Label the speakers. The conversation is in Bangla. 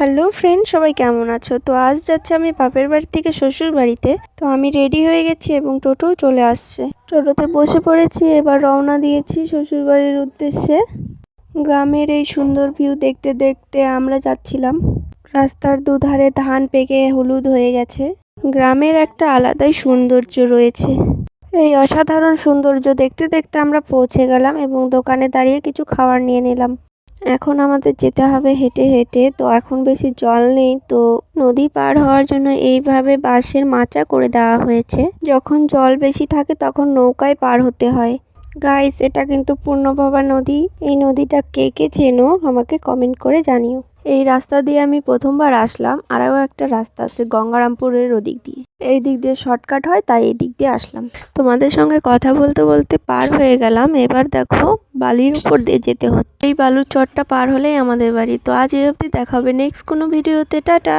Speaker 1: হ্যালো ফ্রেন্ড সবাই কেমন আছো? তো আজ যাচ্ছে আমি বাপের বাড়ি থেকে শ্বশুর বাড়িতে। তো আমি রেডি হয়ে গেছি এবং টোটো চলে আসছে। টোটোতে বসে পড়েছি, এবার রওনা দিয়েছি শ্বশুর বাড়ির উদ্দেশ্যে। গ্রামের এই সুন্দর ভিউ দেখতে দেখতে আমরা যাচ্ছিলাম। রাস্তার দুধারে ধান পেকে হলুদ হয়ে গেছে। গ্রামের একটা আলাদাই সৌন্দর্য রয়েছে। এই অসাধারণ সৌন্দর্য দেখতে দেখতে আমরা পৌঁছে গেলাম এবং দোকানে দাঁড়িয়ে কিছু খাবার নিয়ে নিলাম। এখন আমাদের যেতে হবে হেঁটে হেঁটে। তো এখন বেশি জল নেই, তো নদী পার হওয়ার জন্য এইভাবে বাঁশের মাচা করে দেওয়া হয়েছে। যখন জল বেশি থাকে তখন নৌকায় পার হতে হয়। গাইস এটা কিন্তু পূর্ণবাবা নদী। এই নদীটা কে কে চেনো আমাকে কমেন্ট করে জানিও। এই রাস্তা দিয়ে আমি প্রথমবার আসলাম। আরও একটা রাস্তা আছে গঙ্গারামপুরের ওদিক দিয়ে। এই দিক দিয়ে শর্টকাট হয়, তাই এই দিক দিয়ে আসলাম। তোমাদের সঙ্গে কথা বলতে বলতে পার হয়ে গেলাম। এবার দেখো বালির উপর দিয়ে যেতে হচ্ছে। এই বালুর চটটা পার হলেই আমাদের বাড়ি। তো আজ এই অবধি দেখাবে নেক্সট কোনো ভিডিওতে। টাটা!